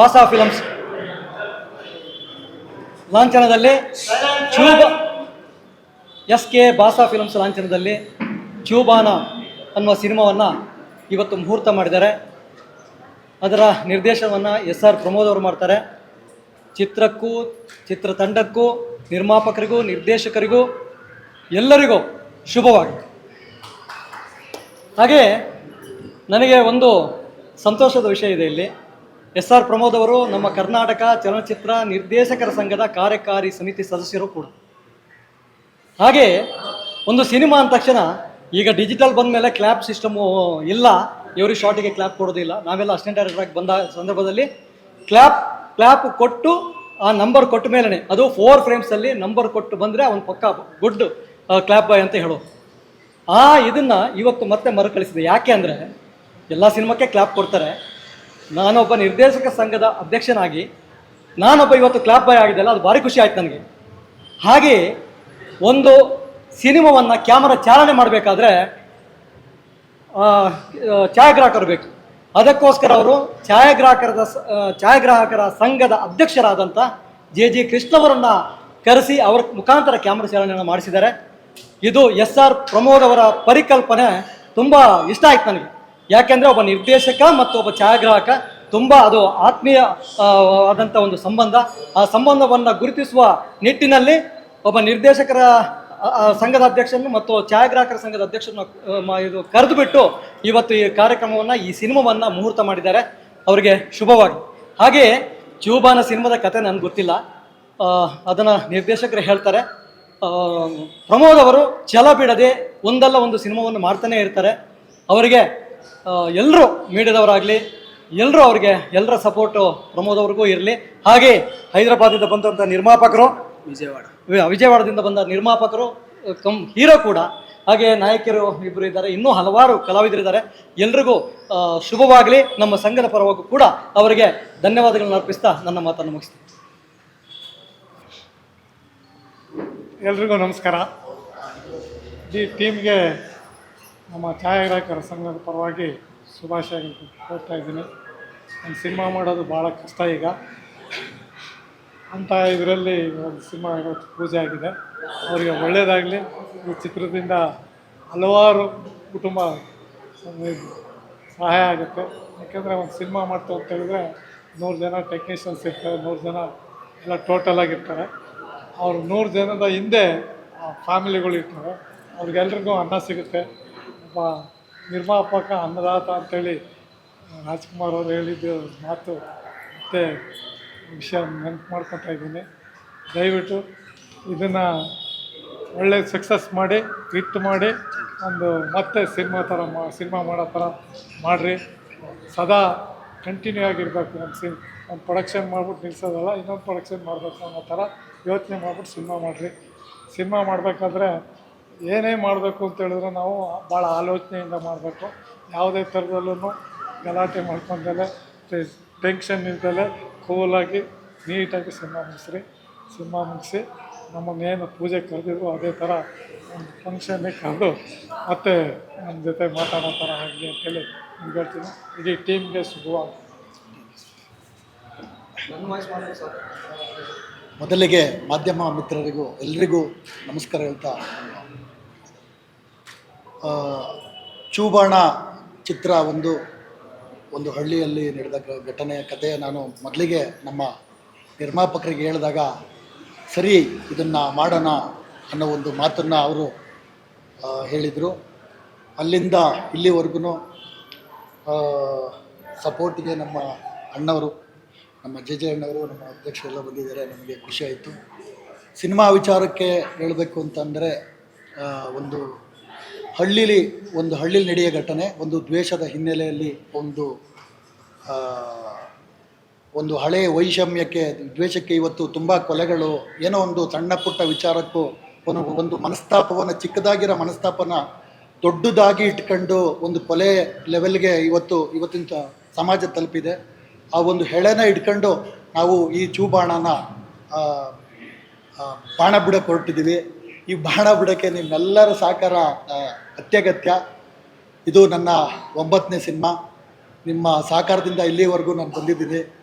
ಬಾಸಾ films. ಲಾಂಛನದಲ್ಲಿ Chuba S K Basha films ಲಾಂಛನದಲ್ಲಿ ಚೂಬಾನ ಅನ್ನುವ ಸಿನಿಮಾವನ್ನು ಇವತ್ತು ಮುಹೂರ್ತ ಮಾಡಿದ್ದಾರೆ. ಅದರ ನಿರ್ದೇಶನವನ್ನು ಎಸ್ ಆರ್ ಪ್ರಮೋದ್ ಅವರು ಮಾಡ್ತಾರೆ. ಚಿತ್ರಕ್ಕೂ, ಚಿತ್ರತಂಡಕ್ಕೂ, ನಿರ್ಮಾಪಕರಿಗೂ, ನಿರ್ದೇಶಕರಿಗೂ ಎಲ್ಲರಿಗೂ ಶುಭವಾಗಿ ಹಾಗೆ ನನಗೆ ಒಂದು ಸಂತೋಷದ ವಿಷಯ ಇದೆ ಇಲ್ಲಿ. ಎಸ್ ಆರ್ ಪ್ರಮೋದ್ ಅವರು ನಮ್ಮ ಕರ್ನಾಟಕ ಚಲನಚಿತ್ರ ನಿರ್ದೇಶಕರ ಸಂಘದ ಕಾರ್ಯಕಾರಿ ಸಮಿತಿ ಸದಸ್ಯರು ಕೂಡ. ಹಾಗೆ ಒಂದು ಸಿನಿಮಾ ಅಂದ ತಕ್ಷಣ ಈಗ ಡಿಜಿಟಲ್ ಬಂದ ಮೇಲೆ ಕ್ಲ್ಯಾಪ್ ಸಿಸ್ಟಮು ಇಲ್ಲ. ಇವ್ರಿಗೆ ಶಾರ್ಟಿಗೆ ಕ್ಲ್ಯಾಪ್ ಕೊಡೋದಿಲ್ಲ. ನಾವೆಲ್ಲ ಅಸಿಸ್ಟೆಂಟ್ ಡೈರೆಕ್ಟರ್ ಆಗಿ ಬಂದ ಸಂದರ್ಭದಲ್ಲಿ ಕ್ಲ್ಯಾಪ್ ಕ್ಲ್ಯಾಪ್ ಕೊಟ್ಟು ಆ ನಂಬರ್ ಕೊಟ್ಟ ಮೇಲೇ ಅದು ಫೋರ್ ಫ್ರೇಮ್ಸಲ್ಲಿ ನಂಬರ್ ಕೊಟ್ಟು ಬಂದರೆ ಅವನು ಪಕ್ಕ ಗುಡ್ ಕ್ಲ್ಯಾಪ್ ಬಾಯ್ ಅಂತ ಹೇಳೋ. ಆ ಇದನ್ನ ಇವತ್ತು ಮತ್ತೆ ಮರುಕಳಿಸಿದೆ. ಯಾಕೆ ಅಂದರೆ, ಎಲ್ಲ ಸಿನಿಮಾಕ್ಕೆ ಕ್ಲಾಪ್ ಕೊಡ್ತಾರೆ. ನಾನೊಬ್ಬ ನಿರ್ದೇಶಕ ಸಂಘದ ಅಧ್ಯಕ್ಷನಾಗಿ, ನಾನೊಬ್ಬ ಇವತ್ತು ಕ್ಲಾಪ್ ಬಾಯ್ ಆಗಿದ್ದಲ್ಲ, ಅದು ಭಾರಿ ಖುಷಿ ಆಯ್ತು ನನಗೆ. ಹಾಗೆಯೇ ಒಂದು ಸಿನಿಮಾವನ್ನು ಕ್ಯಾಮರಾ ಚಾಲನೆ ಮಾಡಬೇಕಾದ್ರೆ ಛಾಯಾಗ್ರಾಹಕರು ಬೇಕು. ಅದಕ್ಕೋಸ್ಕರ ಅವರು ಛಾಯಾಗ್ರಾಹಕರದ ಛಾಯಾಗ್ರಾಹಕರ ಸಂಘದ ಅಧ್ಯಕ್ಷರಾದಂಥ ಜೆ ಜಿ ಕೃಷ್ಣವರನ್ನು ಕರೆಸಿ ಅವರ ಮುಖಾಂತರ ಕ್ಯಾಮರಾ ಚಾಲನೆಯನ್ನು ಮಾಡಿಸಿದ್ದಾರೆ. ಇದು ಎಸ್ ಆರ್ ಪ್ರಮೋದ್ ಅವರ ಪರಿಕಲ್ಪನೆ ತುಂಬ ಇಷ್ಟ ಆಯ್ತು ನನಗೆ. ಯಾಕೆಂದರೆ ಒಬ್ಬ ನಿರ್ದೇಶಕ ಮತ್ತು ಒಬ್ಬ ಛಾಯಾಗ್ರಾಹಕ ತುಂಬ ಅದು ಆತ್ಮೀಯ ಆದಂಥ ಒಂದು ಸಂಬಂಧ. ಆ ಸಂಬಂಧವನ್ನು ಗುರುತಿಸುವ ನಿಟ್ಟಿನಲ್ಲಿ ಒಬ್ಬ ನಿರ್ದೇಶಕರ ಸಂಘದ ಅಧ್ಯಕ್ಷರನ್ನು ಮತ್ತು ಛಾಯಾಗ್ರಾಹಕರ ಸಂಘದ ಅಧ್ಯಕ್ಷರನ್ನು ಇದು ಕರೆದು ಬಿಟ್ಟು ಇವತ್ತು ಈ ಕಾರ್ಯಕ್ರಮವನ್ನು, ಈ ಸಿನಿಮಾವನ್ನು ಮುಹೂರ್ತ ಮಾಡಿದ್ದಾರೆ. ಅವರಿಗೆ ಶುಭವಾಗಿ ಹಾಗೆಯೇ ಚೂಬಾನ ಸಿನಿಮಾದ ಕತೆ ನನಗೆ ಗೊತ್ತಿಲ್ಲ. ಅದನ್ನು ನಿರ್ದೇಶಕರು ಹೇಳ್ತಾರೆ. ಪ್ರಮೋದ್ ಅವರು ಛಲ ಬಿಡದೆ ಒಂದಲ್ಲ ಒಂದು ಸಿನಿಮಾವನ್ನು ಮಾಡ್ತಾನೆ ಇರ್ತಾರೆ. ಅವರಿಗೆ ಎಲ್ಲರೂ ಮೀಡಿಯಾದವರಾಗಲಿ ಎಲ್ಲರೂ ಅವ್ರಿಗೆ ಎಲ್ಲರ ಸಪೋರ್ಟು ಪ್ರಮೋದ್ ಅವ್ರಿಗೂ ಇರಲಿ. ಹಾಗೆ ಹೈದರಾಬಾದಿಂದ ಬಂದಂಥ ನಿರ್ಮಾಪಕರು ವಿಜಯವಾಡ. ವಿಜಯವಾಡದಿಂದ ಬಂದ ನಿರ್ಮಾಪಕರು ಕಂ ಕಮ್ ಹೀರೋ ಕೂಡ. ಹಾಗೆ ನಾಯಕರು ಇಬ್ಬರು ಇದ್ದಾರೆ. ಇನ್ನೂ ಹಲವಾರು ಕಲಾವಿದರಿದ್ದಾರೆ. ಎಲ್ರಿಗೂ ಶುಭವಾಗಲಿ. ನಮ್ಮ ಸಂಘದ ಪರವಾಗೂ ಕೂಡ ಅವರಿಗೆ ಧನ್ಯವಾದಗಳನ್ನು ಅರ್ಪಿಸ್ತಾ ನನ್ನ ಮಾತನ್ನು ಮುಗಿಸ್ತೀನಿ. ಎಲ್ರಿಗೂ ನಮಸ್ಕಾರ. ಈ ಟೀಮ್ಗೆ ನಮ್ಮ ಛಾಯಾಗ್ರಾಹಕರ ಸಂಘದ ಪರವಾಗಿ ಶುಭಾಶಯ ಕೋರ್ತಾ ಇದ್ದೀನಿ. ಒಂದು ಸಿನಿಮಾ ಮಾಡೋದು ಭಾಳ ಕಷ್ಟ ಈಗ. ಅಂಥ ಇದರಲ್ಲಿ ಒಂದು ಸಿನಿಮಾ ಇವತ್ತು ಪೂಜೆ ಆಗಿದೆ. ಅವರಿಗೆ ಒಳ್ಳೆಯದಾಗಲಿ ಈ ಚಿತ್ರದಿಂದ ಹಲವಾರು ಕುಟುಂಬ ಸಹಾಯ ಆಗುತ್ತೆ. ಯಾಕೆಂದರೆ ಒಂದು ಸಿನಿಮಾ ಮಾಡ್ತಾ ಅಂತ ಹೇಳಿದ್ರೆ ನೂರು ಜನ ಟೆಕ್ನಿಷಿಯನ್ಸ್ ಇರ್ತಾರೆ, ನೂರು ಜನ ಎಲ್ಲ ಟೋಟಲ್ ಆಗಿರ್ತಾರೆ. ಅವ್ರು ನೂರು ಜನದ ಹಿಂದೆ ಫ್ಯಾಮಿಲಿಗಳು ಇರ್ತಾರೆ. ಅವ್ರಿಗೆಲ್ರಿಗೂ ಅನ್ನ ಸಿಗುತ್ತೆ. ಒಬ್ಬ ನಿರ್ಮಾಪಕ ಅನ್ನದಾತ ಅಂತೇಳಿ ರಾಜ್ಕುಮಾರ್ ಅವರು ಹೇಳಿದ್ದು ಮಾತು ಮತ್ತೆ ವಿಷಯ ನೆನಪು ಮಾಡ್ಕೊತಾ ಇದ್ದೀನಿ. ದಯವಿಟ್ಟು ಇದನ್ನು ಒಳ್ಳೆ ಸಕ್ಸಸ್ ಮಾಡಿ ಹಿಟ್ ಮಾಡಿ, ಒಂದು ಮತ್ತೆ ಸಿನಿಮಾ ಥರ ಮಾ, ಸಿನಿಮಾ ಮಾಡೋ ಥರ ಮಾಡಿರಿ. ಸದಾ ಕಂಟಿನ್ಯೂ ಆಗಿರಬೇಕು ಒಂದು ಸಿನ್ ಒಂದು ಪ್ರೊಡಕ್ಷನ್ ಮಾಡ್ಬಿಟ್ಟು ನಿಲ್ಸೋದಲ್ಲ, ಇನ್ನೊಂದು ಪ್ರೊಡಕ್ಷನ್ ಮಾಡಬೇಕು ಅನ್ನೋ ಥರ ಯೋಚನೆ ಮಾಡ್ಬಿಟ್ಟು ಸಿನಿಮಾ ಮಾಡಿರಿ. ಸಿನಿಮಾ ಮಾಡಬೇಕಾದ್ರೆ ಏನೇ ಮಾಡಬೇಕು ಅಂತ ಹೇಳಿದ್ರೆ ನಾವು ಭಾಳ ಆಲೋಚನೆಯಿಂದ ಮಾಡಬೇಕು. ಯಾವುದೇ ಥರದಲ್ಲೂ ಗಲಾಟೆ ಮಾಡ್ಕೊಂಡಲೆ ಟೆನ್ಷನ್ ಇಲ್ದಲೆ ಕೂಲಾಗಿ ನೀಟಾಗಿ ಸಿನಿಮಾ ಮುಗಿಸ್ರಿ. ಸಿನಿಮಾ ಮುಗಿಸಿ ನಮ್ಮನ್ನೇನು ಪೂಜೆ ಕರೆದಿದ್ರು ಅದೇ ಥರ ಒಂದು ಫಂಕ್ಷನ್ನೇ ಕರೆದು ಮತ್ತೆ ನಮ್ಮ ಜೊತೆ ಮಾತಾಡೋ ಥರ ಆಗಲಿ ಅಂತೇಳಿ ನಿಮ್ಗೆ ಹೇಳ್ತೀನಿ. ಇಡೀ ಟೀಮ್ಗೆ ಶುಭವಾಗಿ ಮೊದಲಿಗೆ ಮಾಧ್ಯಮ ಮಿತ್ರರಿಗೂ ಎಲ್ರಿಗೂ ನಮಸ್ಕಾರ ಹೇಳ್ತಾ ಚೂಬಾಣ ಚಿತ್ರ ಒಂದು ಒಂದು ಹಳ್ಳಿಯಲ್ಲಿ ನಡೆದ ಘಟನೆ ಕಥೆ ನಾನು ಮೊದಲಿಗೆ ನಮ್ಮ ನಿರ್ಮಾಪಕರಿಗೆ ಹೇಳಿದಾಗ, ಸರಿ, ಇದನ್ನು ಮಾಡೋಣ ಅನ್ನೋ ಒಂದು ಮಾತನ್ನು ಅವರು ಹೇಳಿದರು. ಅಲ್ಲಿಂದ ಇಲ್ಲಿವರೆಗೂ ಸಪೋರ್ಟಿಗೆ ನಮ್ಮ ಅಣ್ಣವರು, ನಮ್ಮ ಜೆ ಜೆ ಅಣ್ಣವರು ನಮ್ಮ ಅಧ್ಯಕ್ಷರೆಲ್ಲ ಬಂದಿದ್ದಾರೆ, ನಮಗೆ ಖುಷಿಯಾಯಿತು ಸಿನಿಮಾ ವಿಚಾರಕ್ಕೆ ಹೇಳಬೇಕು ಅಂತಂದರೆ ಒಂದು ಹಳ್ಳಿಲಿ ಒಂದು ಹಳ್ಳಿಲಿ ನಡೆಯೋ ಘಟನೆ, ಒಂದು ದ್ವೇಷದ ಹಿನ್ನೆಲೆಯಲ್ಲಿ ಒಂದು ಒಂದು ಹಳೆಯ ವೈಷಮ್ಯಕ್ಕೆ, ದ್ವೇಷಕ್ಕೆ ಇವತ್ತು ತುಂಬ ಕೊಲೆಗಳು, ಏನೋ ಒಂದು ಸಣ್ಣ ಪುಟ್ಟ ವಿಚಾರಕ್ಕೂ ಒಂದು ಒಂದು ಮನಸ್ತಾಪವನ್ನು, ಚಿಕ್ಕದಾಗಿರೋ ಮನಸ್ತಾಪನ ದೊಡ್ಡದಾಗಿ ಇಟ್ಕೊಂಡು ಒಂದು ಕೊಲೆ ಲೆವೆಲ್ಗೆ ಇವತ್ತು, ಇವತ್ತಿನ ಸಮಾಜ ತಲುಪಿದೆ. ಆ ಒಂದು ಹೆಳೆನ ಇಟ್ಕೊಂಡು ನಾವು ಈ ಚೂಬಾಣನ ಬಾಣ ಬಿಡಕ್ಕೆ ಹೊರಟಿದ್ದೀವಿ ಈ ಬಾಣ ಬಿಡಕ್ಕೆ ನಿಮ್ಮೆಲ್ಲರ ಸಹಕಾರ ಅತ್ಯಗತ್ಯ. ಇದು ನನ್ನ ಒಂಬತ್ತನೇ ಸಿನಿಮಾ. ನಿಮ್ಮ ಸಹಕಾರದಿಂದ ಇಲ್ಲಿವರೆಗೂ ನಾನು ಬಂದಿದ್ದೀನಿ.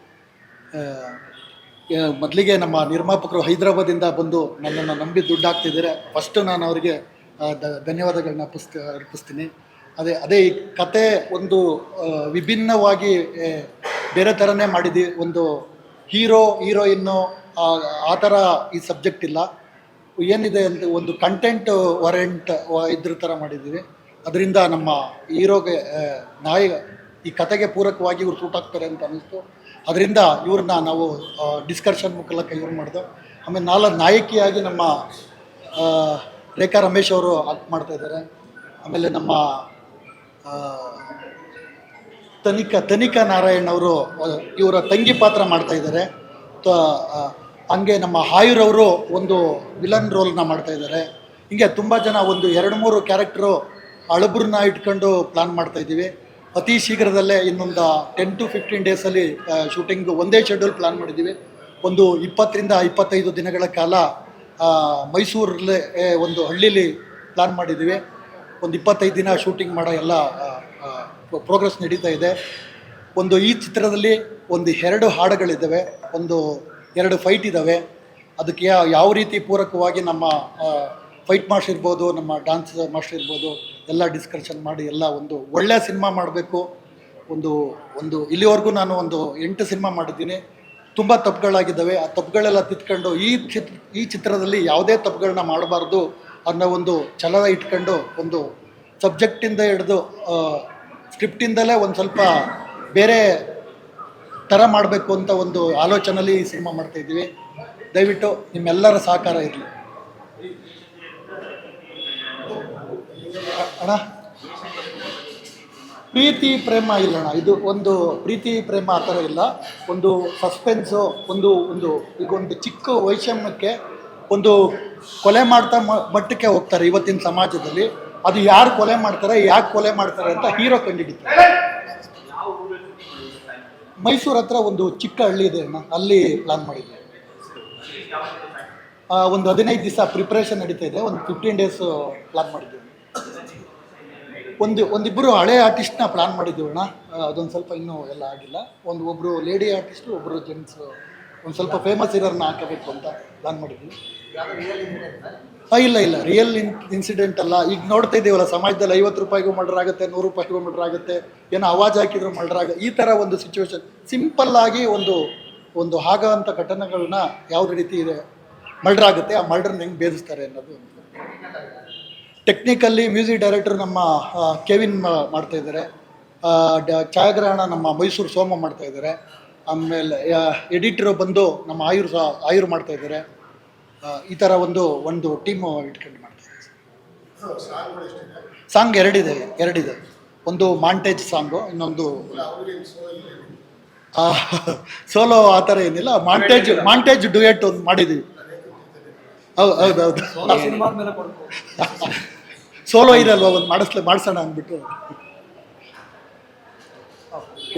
ಮೊದಲಿಗೆ ನಮ್ಮ ನಿರ್ಮಾಪಕರು ಹೈದರಾಬಾದಿಂದ ಬಂದು ನನ್ನನ್ನು ನಂಬಿ ದುಡ್ಡು ಹಾಕ್ತಿದ್ದಾರೆ ಫಸ್ಟು ನಾನು ಅವರಿಗೆ ದ- ಧನ್ಯವಾದಗಳನ್ನ ಅರ್ಪಿಸ್ತ, ಅರ್ಪಿಸ್ತೀನಿ. ಅದೇ ಅದೇ ಈ ಕತೆ ಒಂದು ವಿಭಿನ್ನವಾಗಿ ಬೇರೆ ಥರನೇ ಮಾಡಿದ್ವಿ ಒಂದು ಹೀರೋ, ಹೀರೋಯಿನ್ನು ಆ ಥರ ಈ ಸಬ್ಜೆಕ್ಟ್ ಇಲ್ಲ. ಏನಿದೆ ಅಂತ ಒಂದು ಕಂಟೆಂಟ್ ವಾರೆಂಟ್ ಇದ್ರ ಥರ ಮಾಡಿದ್ದೀವಿ. ಅದರಿಂದ ನಮ್ಮ ಹೀರೋಗೆ ನಾಯಿ ಈ ಕತೆಗೆ ಪೂರಕವಾಗಿ ಇವ್ರು ಸೂಟ್ ಆಗ್ತಾರೆ ಅಂತ ಅನ್ನಿಸ್ತು. ಅದರಿಂದ ಇವ್ರನ್ನ ನಾವು ಡಿಸ್ಕಷನ್ ಮುಖಲಕ ಇವ್ರು ಮಾಡಿದೆ. ಆಮೇಲೆ ನಾಲ್ಕು ನಾಯಕಿಯಾಗಿ ನಮ್ಮ ರೇಖಾ ರಮೇಶ್ ಅವರು ಆಕ್ಟ್ ಮಾಡ್ತಾ ಇದ್ದಾರೆ. ಆಮೇಲೆ ನಮ್ಮ ತನಿಖಾ ತನಿಖಾ ನಾರಾಯಣ್ ಅವರು ಇವರ ತಂಗಿ ಪಾತ್ರ ಮಾಡ್ತಾ ಇದ್ದಾರೆ. ಹಂಗೆ ನಮ್ಮ ಹಾಯುರವರು ಒಂದು ವಿಲನ್ ರೋಲ್ನ ಮಾಡ್ತಾ ಇದ್ದಾರೆ. ಹಿಂಗೆ ತುಂಬ ಜನ ಒಂದು ಎರಡು ಮೂರು ಕ್ಯಾರೆಕ್ಟ್ರು ಅಳಬ್ರನ್ನ ಇಟ್ಕೊಂಡು ಪ್ಲಾನ್ ಮಾಡ್ತಾ ಇದ್ದೀವಿ. ಅತಿ ಶೀಘ್ರದಲ್ಲೇ ಇನ್ನೊಂದು ಟೆನ್ ಟು ಫಿಫ್ಟೀನ್ ಡೇಸಲ್ಲಿ ಶೂಟಿಂಗ್ ಒಂದೇ ಶೆಡ್ಯೂಲ್ ಪ್ಲಾನ್ ಮಾಡಿದ್ದೀವಿ. ಒಂದು ಇಪ್ಪತ್ತರಿಂದ ಇಪ್ಪತ್ತೈದು ದಿನಗಳ ಕಾಲ ಮೈಸೂರಲ್ಲೇ ಒಂದು ಹಳ್ಳೀಲಿ ಪ್ಲಾನ್ ಮಾಡಿದ್ದೀವಿ. ಒಂದು ಇಪ್ಪತ್ತೈದು ದಿನ ಶೂಟಿಂಗ್ ಮಾಡೋ ಎಲ್ಲ ಪ್ರೋಗ್ರೆಸ್ ನಡೀತಾ ಇದೆ. ಒಂದು ಈ ಚಿತ್ರದಲ್ಲಿ ಒಂದು ಎರಡು ಹಾಡುಗಳಿದ್ದಾವೆ. ಒಂದು ಎರಡು ಫೈಟ್ ಇದ್ದಾವೆ ಅದಕ್ಕೆ ಯಾವ ರೀತಿ ಪೂರಕವಾಗಿ ನಮ್ಮ ಫೈಟ್ ಮಾಸ್ಟರ್ ಇರ್ಬೋದು, ನಮ್ಮ ಡ್ಯಾನ್ಸ್ ಮಾಸ್ಟರ್ ಇರ್ಬೋದು, ಎಲ್ಲ ಡಿಸ್ಕಷನ್ ಮಾಡಿ ಎಲ್ಲ ಒಂದು ಒಳ್ಳೆಯ ಸಿನಿಮಾ ಮಾಡಬೇಕು. ಒಂದು ಒಂದು ಇಲ್ಲಿವರೆಗೂ ನಾನು ಒಂದು ಎಂಟು ಸಿನಿಮಾ ಮಾಡಿದ್ದೀನಿ. ತುಂಬ ತಪ್ಪುಗಳಾಗಿದ್ದಾವೆ. ಆ ತಪ್ಪುಗಳೆಲ್ಲ ತಿದ್ಕೊಂಡು ಈ ಚಿತ್ರ ಈ ಚಿತ್ರದಲ್ಲಿ ಯಾವುದೇ ತಪ್ಪುಗಳನ್ನ ಮಾಡಬಾರ್ದು ಅನ್ನೋ ಒಂದು ಛಲ ಇಟ್ಕೊಂಡು ಒಂದು ಸಬ್ಜೆಕ್ಟಿಂದ ಹಿಡಿದು ಸ್ಕ್ರಿಪ್ಟಿಂದಲೇ ಒಂದು ಸ್ವಲ್ಪ ಬೇರೆ ಥರ ಮಾಡಬೇಕು ಅಂತ ಒಂದು ಆಲೋಚನೆಯಲ್ಲಿ ಈ ಸಿನಿಮಾ ಮಾಡ್ತಾ ಇದ್ದೀವಿ. ದಯವಿಟ್ಟು ನಿಮ್ಮೆಲ್ಲರ ಸಹಕಾರ ಇರಲಿ. ಅಣ್ಣ, ಪ್ರೀತಿ, ಪ್ರೇಮ ಇಲ್ಲಣ್ಣ ಇದು ಒಂದು ಪ್ರೀತಿ, ಪ್ರೇಮ ಆ ಥರ ಇಲ್ಲ. ಒಂದು ಸಸ್ಪೆನ್ಸು ಒಂದು ಒಂದು, ಈಗ ಒಂದು ಚಿಕ್ಕ ವೈಷಮ್ಯಕ್ಕೆ ಒಂದು ಕೊಲೆ ಮಾಡ್ತಾ ಮಟ್ಟಕ್ಕೆ ಹೋಗ್ತಾರೆ ಇವತ್ತಿನ ಸಮಾಜದಲ್ಲಿ. ಅದು ಯಾರು ಕೊಲೆ ಮಾಡ್ತಾರೆ, ಯಾಕೆ ಕೊಲೆ ಮಾಡ್ತಾರೆ ಅಂತ ಹೀರೋ ಕಂಡುಹಿಡಿತಾರೆ. ಮೈಸೂರು ಹತ್ರ ಒಂದು ಚಿಕ್ಕ ಹಳ್ಳಿ ಇದೆ ಅಣ್ಣ. ಅಲ್ಲಿ ಪ್ಲಾನ್ ಮಾಡಿದ್ದೆ ಒಂದು ಹದಿನೈದು ದಿವಸ ಪ್ರಿಪ್ರೇಷನ್ ನಡೀತಾ ಇದೆ. ಒಂದು ಫಿಫ್ಟೀನ್ ಡೇಸ್ ಪ್ಲಾನ್ ಮಾಡಿದ್ದೀವಿ ಒಂದು ಒಂದಿಬ್ಬರು ಹಳೆ ಆರ್ಟಿಸ್ಟ್ನ ಪ್ಲಾನ್ ಮಾಡಿದ್ದೀವಿ ಅಣ್ಣ. ಅದೊಂದು ಸ್ವಲ್ಪ ಇನ್ನೂ ಎಲ್ಲ ಆಗಿಲ್ಲ. ಒಂದು ಒಬ್ಬರು ಲೇಡಿ ಆರ್ಟಿಸ್ಟು ಒಬ್ಬರು ಜೆಂಟ್ಸ್ ಒಂದು ಸ್ವಲ್ಪ ಫೇಮಸ್ ಇರೋರನ್ನ ಹಾಕಬೇಕು ಅಂತ ಪ್ಲಾನ್ ಮಾಡಿದ್ವಿ. ಹಾಂ ಇಲ್ಲ ಇಲ್ಲ. ರಿಯಲ್ ಇನ್ ಇನ್ಸಿಡೆಂಟ್ ಅಲ್ಲ. ಈಗ ನೋಡ್ತಾ ಇದ್ದೀವಲ್ಲ ಸಮಾಜದಲ್ಲಿ ಐವತ್ತು ರೂಪಾಯಿಗೂ ಮರ್ಡರ್ ಆಗುತ್ತೆ, ನೂರು ರೂಪಾಯಿಗೂ ಮರ್ಡರ್ ಆಗುತ್ತೆ, ಏನೋ ಅವಾಜ್ ಹಾಕಿದ್ರು ಮರ್ಡರ್ ಆಗ ಈ ಥರ ಒಂದು ಸಿಚುವೇಶನ್ ಸಿಂಪಲ್ ಆಗಿ ಒಂದು ಒಂದು ಆಗೋವಂಥ ಘಟನೆಗಳನ್ನ ಯಾವ ರೀತಿ ಇದೆ, ಮರ್ಡರ್ ಆಗುತ್ತೆ, ಆ ಮರ್ಡರ್ನ ಹೆಂಗೆ ಬೇಧಿಸ್ತಾರೆ ಅನ್ನೋದು ಟೆಕ್ನಿಕಲ್ಲಿ ಮ್ಯೂಸಿಕ್ ಡೈರೆಕ್ಟರ್ ನಮ್ಮ ಕೆವಿನ್ ಮಾಡ್ತಾ ಇದ್ದಾರೆ. ಛಾಯಾಗ್ರಹಣ ನಮ್ಮ ಮೈಸೂರು ಸೋಮ ಮಾಡ್ತಾ ಇದ್ದಾರೆ. ಆಮೇಲೆ ಎಡಿಟ್ರು ಬಂದು ನಮ್ಮ ಆಯುರ್ ಸಹ ಆಯುರ್ ಮಾಡ್ತಾ ಇದ್ದಾರೆ. ಈ ಥರ ಒಂದು ಒಂದು ಟೀಮು ಇಟ್ಕೊಂಡು ಮಾಡ್ತಾ ಇದ್ದಾರೆ. ಸಾಂಗ್ ಎರಡಿದೆ ಎರಡಿದೆ. ಒಂದು ಮಾಂಟೇಜ್ ಸಾಂಗು ಇನ್ನೊಂದು ಸೋಲೋ ಆ ಥರ ಏನಿಲ್ಲ. ಮಾಂಟೇಜ್ ಮಾಂಟೇಜ್ ಡುಯೆಟ್ ಒಂದು ಮಾಡಿದ್ದೀವಿ ಹೌದು ಹೌದು ಹೌದು ಸೋಲೋ ಇರಲ್ವ ಒಂದು ಮಾಡಿಸ್ಲೆ ಮಾಡಿಸೋಣ ಅಂದ್ಬಿಟ್ಟು.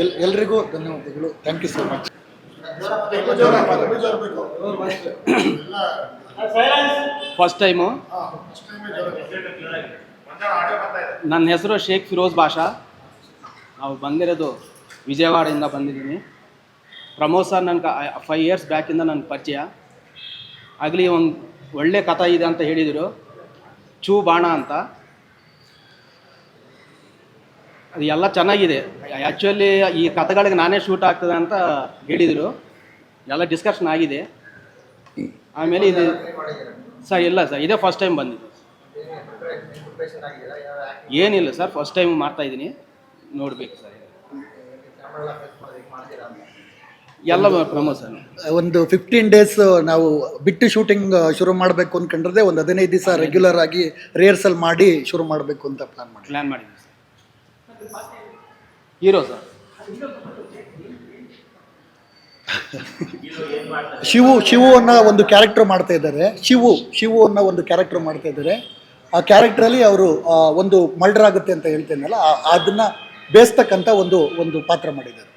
ಎಲ್, ಎಲ್ರಿಗೂ ಧನ್ಯವಾದಗಳು. Thank you so much first time ನನ್ನ ಹೆಸರು ಶೇಖ್ ಫಿರೋಜ್ ಬಾಷಾ. ನಾವು ಬಂದಿರೋದು ವಿಜಯವಾಡದಿಂದ ಬಂದಿದ್ದೀನಿ. ಪ್ರಮೋದ್ ಸರ್ ನನಗೆ ಫೈವ್ ಇಯರ್ಸ್ ಬ್ಯಾಕಿಂದ ನನ್ನ ಪರಿಚಯ. ಆಗಲಿ, ಒಂದು ಒಳ್ಳೆ ಕಥೆ ಇದೆ ಅಂತ ಹೇಳಿದರು. ಚೂ ಬಾಣ ಅಂತ. ಅದು ಎಲ್ಲ ಚೆನ್ನಾಗಿದೆ. ಆ್ಯಕ್ಚುಲಿ ಈ ಕಥೆಗಳಿಗೆ ನಾನೇ ಶೂಟ್ ಆಗ್ತದೆ ಅಂತ ಹೇಳಿದರು. ಎಲ್ಲ ಡಿಸ್ಕಷನ್ ಆಗಿದೆ. ಆಮೇಲೆ ಇದು ಸರ್ ಇಲ್ಲ ಸರ್ ಇದೇ ಫಸ್ಟ್ ಟೈಮ್ ಬಂದಿದ್ದು. ಏನಿಲ್ಲ ಸರ್ ಫಸ್ಟ್ ಟೈಮ್ ಮಾಡ್ತಾ ಇದ್ದೀನಿ. ನೋಡ್ಬೇಕು ಸರ್. ಎಲ್ಲ ಪ್ರಮೋದ್ ಸರ್. ಒಂದು ಫಿಫ್ಟೀನ್ ಡೇಸ್ ನಾವು ಬಿಟ್ಟು ಶೂಟಿಂಗ್ ಶುರು ಮಾಡಬೇಕು ಅಂದ್ಕೊಂಡ್ರೆ ಒಂದು ಹದಿನೈದು ದಿವಸ ರೆಗ್ಯುಲರ್ ಆಗಿ ರಿಹರ್ಸಲ್ ಮಾಡಿ ಶುರು ಮಾಡಬೇಕು ಅಂತ ಪ್ಲಾನ್ ಮಾಡಿ ಪ್ಲ್ಯಾನ್ ಮಾಡಿದ್ದೀನಿ sir hero sir. Shivu Shivu ಅನ್ನೋ ಒಂದು ಕ್ಯಾರೆಕ್ಟರ್ ಮಾಡ್ತಾ ಇದ್ದಾರೆ. ಶಿವು ಶಿವು ಅನ್ನೋ ಒಂದು ಕ್ಯಾರೆಕ್ಟರ್ ಮಾಡ್ತಾ ಇದ್ದಾರೆ. ಆ ಕ್ಯಾರೆಕ್ಟ್ರಲ್ಲಿ ಅವರು ಒಂದು ಮರ್ಡರ್ ಆಗುತ್ತೆ ಅಂತ ಹೇಳ್ತೇನಲ್ಲ ಅದನ್ನ ಬೇಯಿಸ್ತಕ್ಕಂಥ ಒಂದು ಒಂದು ಪಾತ್ರ ಮಾಡಿದ್ದಾರೆ.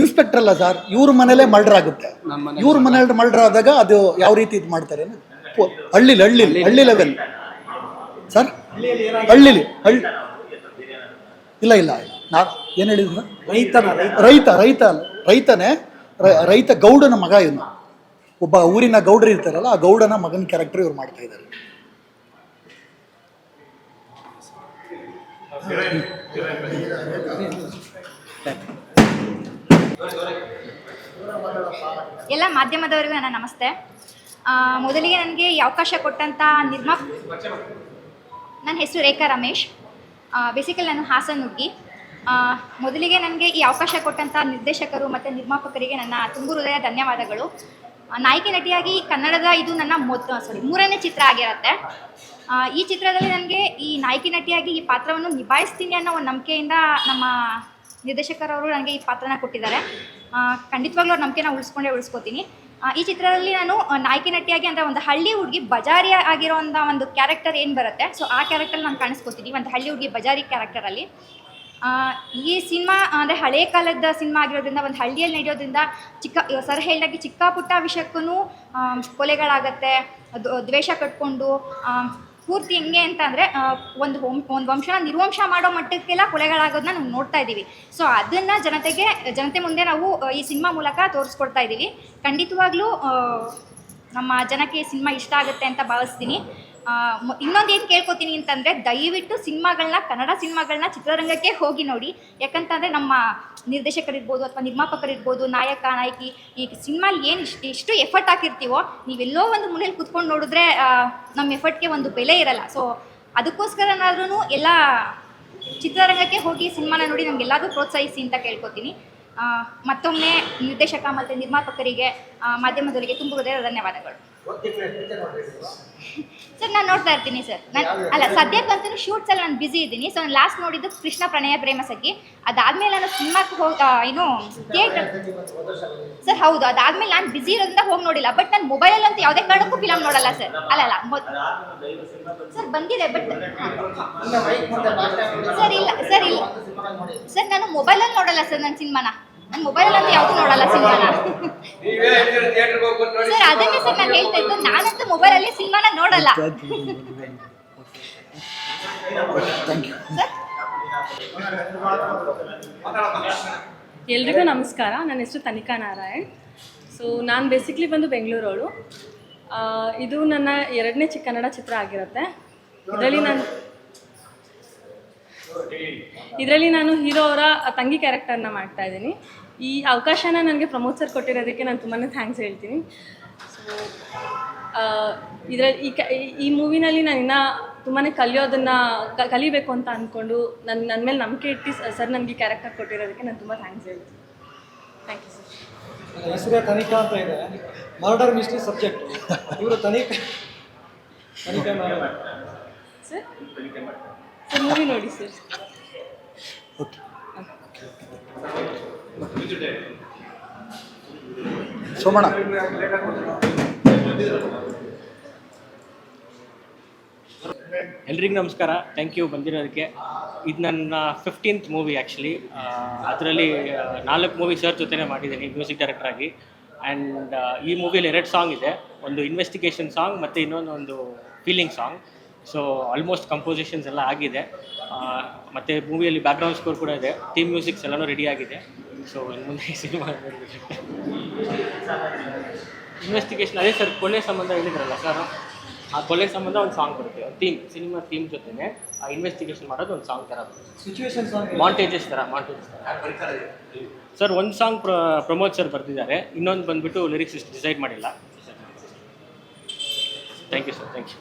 ಇನ್ಸ್ಪೆಕ್ಟರ್ ಅಲ್ಲ ಸರ್ ಇವ್ರ ಮನೇಲೆ ಮರ್ಡರ್ ಆಗುತ್ತೆ. ಇವ್ರ ಮನೇಲಿ ಮರ್ಡರ್ ಆದಾಗ ಅದು ಯಾವ ರೀತಿ ಇದು ಮಾಡ್ತಾರೆ? ಹಳ್ಳಿಲಿ ಹಳ್ಳಿಲಿ ಹಳ್ಳಿ ಲೆವೆಲ್ ಸರ್ ಹಳ್ಳಿಲಿ ಹಳ್ಳಿ ಇಲ್ಲ ಇಲ್ಲ ನಾ ಏನು ಹೇಳಿದ್ರು? ರೈತನ ರೈತ. ರೈತ ರೈತ ಅಲ್ಲ, ರೈತನೇ ರ- ರೈತ ಗೌಡನ ಮಗ ಇವನು. ಒಬ್ಬ ಊರಿನ ಗೌಡರು ಇರ್ತಾರಲ್ಲ ಆ ಗೌಡನ ಮಗನ ಕ್ಯಾರೆಕ್ಟರ್ ಇವ್ರು ಮಾಡ್ತಾ ಇದ್ದಾರೆ. ಎಲ್ಲ ಮಾಧ್ಯಮದವರಿಗೂ ನನ್ನ ನಮಸ್ತೆ. ಆ, ಮೊದಲಿಗೆ ನನಗೆ ಈ ಅವಕಾಶ ಕೊಟ್ಟಂತ ನಿರ್ಮಾ ನನ್ನ ಹೆಸರು ರೇಖಾ ರಮೇಶ್. ಬೇಸಿಕಲಿ ನಾನು ಹಾಸನ್ ಹುಡುಗಿ. ಆ, ಮೊದಲಿಗೆ ನನಗೆ ಈ ಅವಕಾಶ ಕೊಟ್ಟಂಥ ನಿರ್ದೇಶಕರು ಮತ್ತು ನಿರ್ಮಾಪಕರಿಗೆ ನನ್ನ ತುಂಬು ಹೃದಯ ಧನ್ಯವಾದಗಳು. ನಾಯಕಿ ನಟಿಯಾಗಿ ಕನ್ನಡದ ಇದು ನನ್ನ ಮೊದ ಸಾರಿ ಮೂರನೇ ಚಿತ್ರ ಆಗಿರುತ್ತೆ. ಈ ಚಿತ್ರದಲ್ಲಿ ನನಗೆ ಈ ನಾಯಕಿ ನಟಿಯಾಗಿ ಈ ಪಾತ್ರವನ್ನು ನಿಭಾಯಿಸ್ತೀನಿ ಅನ್ನೋ ಒಂದು ನಂಬಿಕೆಯಿಂದ ನಮ್ಮ ನಿರ್ದೇಶಕರವರು ನನಗೆ ಈ ಪಾತ್ರನ ಕೊಟ್ಟಿದ್ದಾರೆ. ಖಂಡಿತವಾಗ್ಲೂ ಅವ್ರ ನಂಬಿಕೆನ ಉಳಿಸ್ಕೊಂಡೇ ಉಳಿಸ್ಕೋತೀನಿ. ಈ ಚಿತ್ರದಲ್ಲಿ ನಾನು ನಾಯಕಿ ನಟಿಯಾಗಿ ಅಂದರೆ ಒಂದು ಹಳ್ಳಿ ಹುಡುಗಿ ಬಜಾರಿ ಆಗಿರೋಂಥ ಒಂದು ಕ್ಯಾರೆಕ್ಟರ್ ಏನು ಬರುತ್ತೆ? ಸೊ ಆ ಕ್ಯಾರೆಕ್ಟರ್ ನಾನು ಕಾಣಿಸ್ಕೊತೀನಿ. ಒಂದು ಹಳ್ಳಿ ಹುಡುಗಿ ಬಜಾರಿ ಕ್ಯಾರೆಕ್ಟರಲ್ಲಿ ಈ ಸಿನಿಮಾ, ಅಂದರೆ ಹಳೆ ಕಾಲದ ಸಿನಿಮಾ ಆಗಿರೋದ್ರಿಂದ, ಒಂದು ಹಳ್ಳಿಯಲ್ಲಿ ನಡೆಯೋದ್ರಿಂದ ಚಿಕ್ಕ ಸರ್ ಹೇಳಿದಾಗೆ ಚಿಕ್ಕ ಪುಟ್ಟ ವಿಷಯಕ್ಕೂ ಕೊಲೆಗಳಾಗತ್ತೆ ದ್ವೇಷ ಕಟ್ಕೊಂಡು ಪೂರ್ತಿ ಹೆಂಗೆ ಅಂತ ಅಂದರೆ ಒಂದು ಹೋಮ್ ಒಂದು ವಂಶನ ನಿರ್ವಂಶ ಮಾಡೋ ಮಟ್ಟಕ್ಕೆಲ್ಲ ಕೊಲೆಗಳಾಗೋದನ್ನ ನಾವು ನೋಡ್ತಾ ಇದ್ದೀವಿ. ಸೊ ಅದನ್ನು ಜನತೆಗೆ, ಜನತೆ ಮುಂದೆ ನಾವು ಈ ಸಿನಿಮಾ ಮೂಲಕ ತೋರಿಸ್ಕೊಡ್ತಾ ಇದ್ದೀವಿ. ಖಂಡಿತವಾಗ್ಲೂ ನಮ್ಮ ಜನಕ್ಕೆ ಸಿನಿಮಾ ಇಷ್ಟ ಆಗುತ್ತೆ ಅಂತ ಭಾವಿಸ್ತೀನಿ. ಇನ್ನೊಂದು ಏನು ಕೇಳ್ಕೊತೀನಿ ಅಂತಂದರೆ ದಯವಿಟ್ಟು ಸಿನಿಮಾಗಳನ್ನ ಕನ್ನಡ ಸಿನಿಮಾಗಳನ್ನ ಚಿತ್ರರಂಗಕ್ಕೆ ಹೋಗಿ ನೋಡಿ. ಯಾಕಂತಂದರೆ ನಮ್ಮ ನಿರ್ದೇಶಕರಿರ್ಬೋದು ಅಥವಾ ನಿರ್ಮಾಪಕರಿರ್ಬೋದು, ನಾಯಕ, ನಾಯಕಿ, ಈ ಸಿನಿಮಾಲಿ ಏನು ಇಷ್ಟು ಎಷ್ಟು ಎಫರ್ಟ್ ಹಾಕಿರ್ತೀವೋ, ನೀವೆಲ್ಲೋ ಒಂದು ಮೂಲೆಯಲ್ಲಿ ಕುತ್ಕೊಂಡು ನೋಡಿದ್ರೆ ನಮ್ಮ ಎಫರ್ಟ್ಗೆ ಒಂದು ಬೆಲೆ ಇರಲ್ಲ. ಸೊ ಅದಕ್ಕೋಸ್ಕರನಾದ್ರೂ ಎಲ್ಲ ಚಿತ್ರರಂಗಕ್ಕೆ ಹೋಗಿ ಸಿನಿಮಾನ ನೋಡಿ ನಮಗೆಲ್ಲರೂ ಪ್ರೋತ್ಸಾಹಿಸಿ ಅಂತ ಕೇಳ್ಕೊತೀನಿ. ಮತ್ತೊಮ್ಮೆ ನಿರ್ದೇಶಕ ಮತ್ತು ನಿರ್ಮಾಪಕರಿಗೆ ಮಾಧ್ಯಮದವರಿಗೆ ತುಂಬ ಧನ್ಯವಾದಗಳು. ಸರ್ ನಾನು ನೋಡ್ತಾ ಇರ್ತೀನಿ ಸರ್ ನಾನು ಅಲ್ಲ ಸದ್ಯಕ್ಕಂತೂ ಶೂಟ್ಸ್ ಅಲ್ಲಿ ನಾನು ಬಿಸಿ ಇದ್ದೀನಿ. ಸೊ ನಾನು ಲಾಸ್ಟ್ ನೋಡಿದ್ದು ಕೃಷ್ಣ ಪ್ರಣಯ ಪ್ರೇಮ ಸಖಿ. ಅದಾದ್ಮೇಲೆ ನಾನು ಸಿನಿಮಾಕ್ಕೆ ಹೋಗ ಏನು ಥಿಯೇಟರ್ ಸರ್ ಹೌದು. ಅದಾದ್ಮೇಲೆ ನಾನು ಬಿಸಿ ಇರೋದ್ರಿಂದ ಹೋಗಿ ನೋಡಿಲ್ಲ. ಬಟ್ ನಾನು ಮೊಬೈಲಲ್ಲಿ ಅಂತ ಯಾವುದೇ ಕಾರಣಕ್ಕೂ ಫಿಲಮ್ ನೋಡಲ್ಲ ಸರ್ ಅಲ್ಲ ಅಲ್ಲ ಸರ್ ಬಂದಿದೆ ಬಟ್ ಸರ್ ಇಲ್ಲ ಸರ್ ಇಲ್ಲ. ಸರ್ ನಾನು ಮೊಬೈಲಲ್ಲಿ ನೋಡಲ್ಲ ಸರ್ ನನ್ನ ಸಿನಿಮಾನ. ನಾನು ಮೊಬೈಲಲ್ಲಿ ಅಂತ ಯಾವುದು ನೋಡಲ್ಲ ಸಿನಿಮಾನ. ಸರ್ ಅದನ್ನೇ ಸರ್ ನಾನು ಹೇಳ್ತಾ ಇದ್ದು ನಾನಂತೂ ಮೊಬೈಲಲ್ಲಿ ಸಿನಿಮಾನ ನೋಡಲ್ಲ. ಎಲ್ರಿಗೂ ನಮಸ್ಕಾರ. ನನ್ನ ಹೆಸರು ತನಿಕಾ ನಾರಾಯಣ್. ಸೊ ನಾನು ಬೇಸಿಕ್ಲಿ ಬಂದು ಬೆಂಗಳೂರವಳು. ಆ, ಇದು ನನ್ನ ಎರಡನೇ ಚಿ ಕನ್ನಡ ಚಿತ್ರ ಆಗಿರುತ್ತೆ. ಇದರಲ್ಲಿ ನಾನು ಇದರಲ್ಲಿ ನಾನು ಹೀರೋ ಅವರ ತಂಗಿ ಕ್ಯಾರೆಕ್ಟರ್ನ ಮಾಡ್ತಾ ಇದ್ದೀನಿ. ಈ ಅವಕಾಶನ ನನಗೆ ಪ್ರಮೋದ್ ಸರ್ ಕೊಟ್ಟಿರೋದಕ್ಕೆ ನಾನು ತುಂಬಾ ಥ್ಯಾಂಕ್ಸ್ ಹೇಳ್ತೀನಿ. ಸೊ ಇದರಲ್ಲಿ ಈ ಕ ಈ- ಮೂವಿನಲ್ಲಿ ನಾನು ಇನ್ನೂ ತುಂಬಾ ಕಲಿಯೋದನ್ನು ಕಲಿಬೇಕು ಅಂತ ಅಂದ್ಕೊಂಡು ನನ್ನ ನನ್ನ ಮೇಲೆ ನಂಬಿಕೆ ಇಟ್ಟು ಸರ್ ನನಗೆ ಕ್ಯಾರೆಕ್ಟರ್ ಕೊಟ್ಟಿರೋದಕ್ಕೆ ನಾನು ತುಂಬ ಥ್ಯಾಂಕ್ಸ್ ಹೇಳ್ತೀನಿ. ಥ್ಯಾಂಕ್ ಯು ಸರ್ ಹೆಸರೇ ತನಿಖಾ ಅಂತ ಇದೆ. ಮರ್ಡರ್ ಮಿಸ್ಟ್ರಿ ಸಬ್ಜೆಕ್ಟ್ ಇವರು ತನಿಖಾ. ಸರ್ ಸರ್ ಮೂವಿ ನೋಡಿ ಸರ್ ಓಕೆ ಸೋಮಣ್ಣ. ಎಲ್ರಿಗೂ ನಮಸ್ಕಾರ. ಥ್ಯಾಂಕ್ ಯು ಬಂದಿರೋದಕ್ಕೆ. ಇದು ನನ್ನ ಫಿಫ್ಟೀನ್ತ್ ಮೂವಿ ಆ್ಯಕ್ಚುಲಿ ಅದರಲ್ಲಿ ನಾಲ್ಕು ಮೂವಿ ಸರ್ ಜೊತೆನೇ ಮಾಡಿದ್ದೀನಿ ಮ್ಯೂಸಿಕ್ ಡೈರೆಕ್ಟರ್ ಆಗಿ. ಆ್ಯಂಡ್ ಈ ಮೂವಿಯಲ್ಲಿ ಎರಡು ಸಾಂಗ್ ಇದೆ. ಒಂದು ಇನ್ವೆಸ್ಟಿಗೇಷನ್ ಸಾಂಗ್ ಮತ್ತು ಇನ್ನೊಂದು ಒಂದು feeling song so almost compositions ಎಲ್ಲ ಆಗಿದೆ. ಮತ್ತು ಮೂವಿಯಲ್ಲಿ ಬ್ಯಾಕ್ಗ್ರೌಂಡ್ ಸ್ಕೋರ್ ಕೂಡ ಇದೆ. ಟೀಮ್ ಮ್ಯೂಸಿಕ್ಸ್ ಎಲ್ಲನೂ ರೆಡಿ ಆಗಿದೆ. ಸೊ ಇನ್ನು ಮುಂದೆ ಸಿನಿಮಾ ಇನ್ವೆಸ್ಟಿಗೇಷನ್ ಅದೇ ಸರ್ ಕೊಲೆ ಸಂಬಂಧ ಹೇಳಿದ್ರಲ್ಲ ಸರ್ ಆ ಕೊಲೆ ಸಂಬಂಧ ಒಂದು ಸಾಂಗ್ ಬರುತ್ತೆ. ಥೀಮ್ ಸಿನಿಮಾ ಥೀಮ್ ಜೊತೆನೆ ಆ ಇನ್ವೆಸ್ಟಿಗೇಷನ್ ಮಾಡೋದು ಒಂದು ಸಾಂಗ್ ಥರ ಬರುತ್ತೆ. ಸಿಚುವೇಶನ್ ಸಾಂಗ್ ಮಾಂಟೇಜಸ್ ಥರ ಮಾಂಟೇಜಸ್ ಥರ ಸರ್ ಒಂದು ಸಾಂಗ್ ಪ್ರ ಪ್ರಮೋದ್ ಸರ್ ಬರೆದಿದ್ದಾರೆ. ಇನ್ನೊಂದು ಬಂದುಬಿಟ್ಟು ಲಿರಿಕ್ಸ್ ಇಷ್ಟು ಡಿಸೈಡ್ ಮಾಡಿಲ್ಲ. Thank you sir thank you